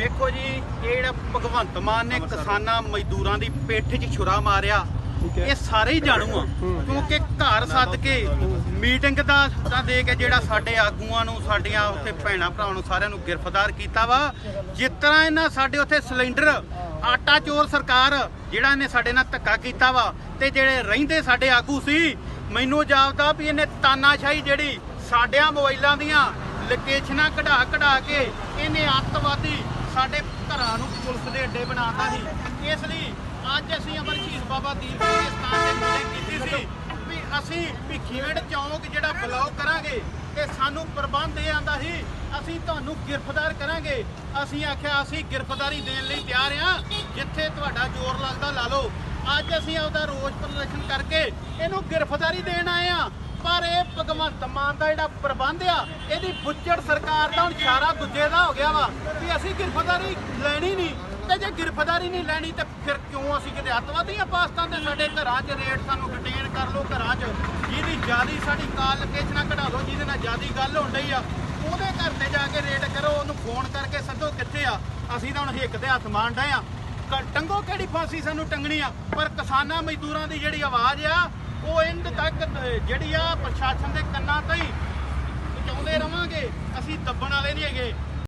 ਵੇਖੋ ਜੀ ਇਹ ਜਿਹੜਾ ਭਗਵੰਤ ਮਾਨ ਨੇ ਕਿਸਾਨਾਂ ਮਜ਼ਦੂਰਾਂ ਦੀ ਪਿੱਠ 'ਚ ਛੁਰਾ ਮਾਰਿਆ ਇਹ ਸਾਰੇ ਹੀ ਜਾਣੂ ਆ। ਕਿਉਂਕਿ ਘਰ ਸੱਦ ਕੇ ਮੀਟਿੰਗ ਦਾ ਦਾ ਦੇ ਕੇ ਜਿਹੜਾ ਸਾਡੇ ਆਗੂਆਂ ਨੂੰ ਸਾਡੀਆਂ ਉੱਥੇ ਭੈਣਾਂ ਭਰਾਵਾਂ ਨੂੰ ਸਾਰਿਆਂ ਨੂੰ ਗ੍ਰਿਫਤਾਰ ਕੀਤਾ ਵਾ। ਜਿਸ ਤਰ੍ਹਾਂ ਇਹਨਾਂ ਸਾਡੇ ਉੱਥੇ ਸਿਲੰਡਰ ਆਟਾ ਚੋਰ ਸਰਕਾਰ ਜਿਹੜਾ ਇਹਨੇ ਸਾਡੇ ਨਾਲ ਧੱਕਾ ਕੀਤਾ ਵਾ ਤੇ ਜਿਹੜੇ ਰਹਿੰਦੇ ਸਾਡੇ ਆਗੂ ਸੀ ਮੈਨੂੰ ਜਾਪਦਾ ਵੀ ਇਹਨੇ ਤਾਨਾਸ਼ਾਹੀ ਜਿਹੜੀ ਸਾਡਿਆਂ ਮੋਬਾਈਲਾਂ ਦੀਆਂ ਲੋਕੇਸ਼ਨਾਂ ਕਢਾ ਕਢਾ ਕੇ ਇਹਨੇ ਅੱਤਵਾਦੀ ਸਾਡੇ ਘਰਾਂ ਨੂੰ ਪੁਲਿਸ ਦੇ ਅੱਡੇ ਬਣਾਤਾ ਸੀ। ਇਸ ਲਈ ਅੱਜ ਅਸੀਂ ਅਮਰਜੀਤ ਬਾਬਾ ਦੀਪ ਸਿੰਘ ਦੇ ਸਥਾਨ ਤੇ ਮੀਟਿੰਗ ਕੀਤੀ ਸੀ ਵੀ ਅਸੀਂ ਭਿੱਖੀਵਿੰਡ ਚੌਂਕ ਜਿਹੜਾ ਬਲੌਕ ਕਰਾਂਗੇ ਤੇ ਸਾਨੂੰ ਪ੍ਰਬੰਧ ਇਹ ਆਂਦਾ ਸੀ, ਅਸੀਂ ਤੁਹਾਨੂੰ ਗ੍ਰਿਫਤਾਰ ਕਰਾਂਗੇ। ਅਸੀਂ ਆਖਿਆ, ਅਸੀਂ ਗ੍ਰਿਫਤਾਰੀ ਦੇਣ ਲਈ ਤਿਆਰ ਆ। ਜਿੱਥੇ ਤੁਹਾਡਾ ਜ਼ੋਰ ਲੱਗਦਾ ਲਾ ਲਓ। ਅੱਜ ਅਸੀਂ ਆਪਦਾ ਰੋਸ ਪ੍ਰਦਰਸ਼ਨ ਕਰਕੇ ਇਹਨੂੰ ਗ੍ਰਿਫਤਾਰੀ ਦੇਣ ਆਏ ਆ। ਪਰ ਇਹ ਭਗਵੰਤ ਮਾਨ ਦਾ ਜਿਹੜਾ ਪ੍ਰਬੰਧ ਆ, ਇਹਦੀ ਬੁੱਚੜ ਸਰਕਾਰ ਦਾ ਹੁਣ ਇਸ਼ਾਰਾ ਦੂਜੇ ਦਾ ਹੋ ਗਿਆ ਵਾ ਵੀ ਅਸੀਂ ਗ੍ਰਿਫਤਾਰੀ ਲੈਣੀ ਨਹੀਂ। ਤੇ ਜੇ ਗ੍ਰਿਫਤਾਰੀ ਨਹੀਂ ਲੈਣੀ ਤੇ ਫਿਰ ਕਿਉਂ ਅਸੀਂ ਕਿਤੇ ਅੱਤਵਾਦੀਆਂ ਪਾਕਿਸਤਾਨ ਦੇ ਸਾਡੇ ਘਰਾਂ 'ਚ ਰੇਟ ਸਾਨੂੰ ਡਿਟੇਨ ਕਰ ਲਓ ਘਰਾਂ 'ਚ? ਜਿਹਦੀ ਜਿਆਦੀ ਸਾਡੀ ਕਾਲ ਲੋਕੇਸ਼ਨਾਂ ਕਢਾ ਲਓ, ਜਿਹਦੇ ਨਾਲ ਜਿਆਦੀ ਗੱਲ ਹੋਣ ਡਈ ਆ, ਉਹਦੇ ਘਰ ਤੇ ਜਾ ਕੇ ਰੇਟ ਕਰੋ, ਉਹਨੂੰ ਫੋਨ ਕਰਕੇ ਸੱਦੋ ਕਿੱਥੇ ਆ? ਅਸੀਂ ਤਾਂ ਹੁਣ ਹਿੱਕ ਦੇ ਹੱਥ ਮਾਰਨ ਡਏ ਆ। ਟੰਗੋ ਕਿਹੜੀ ਫਾਂਸੀ ਸਾਨੂੰ ਟੰਗਣੀ ਆ? ਪਰ ਕਿਸਾਨਾਂ ਮਜ਼ਦੂਰਾਂ ਦੀ ਜਿਹੜੀ ਆਵਾਜ਼ ਆ ਉਹ ਇੰਦ ਤੱਕ ਜਿਹੜੀ ਆ ਪ੍ਰਸ਼ਾਸਨ ਦੇ ਕੰਨਾਂ ਤੇ ਹੀ ਪਹੁੰਚਾਉਂਦੇ ਰਵਾਂਗੇ। ਅਸੀਂ ਦੱਬਣ ਵਾਲੇ ਨਹੀਂ ਹੈਗੇ।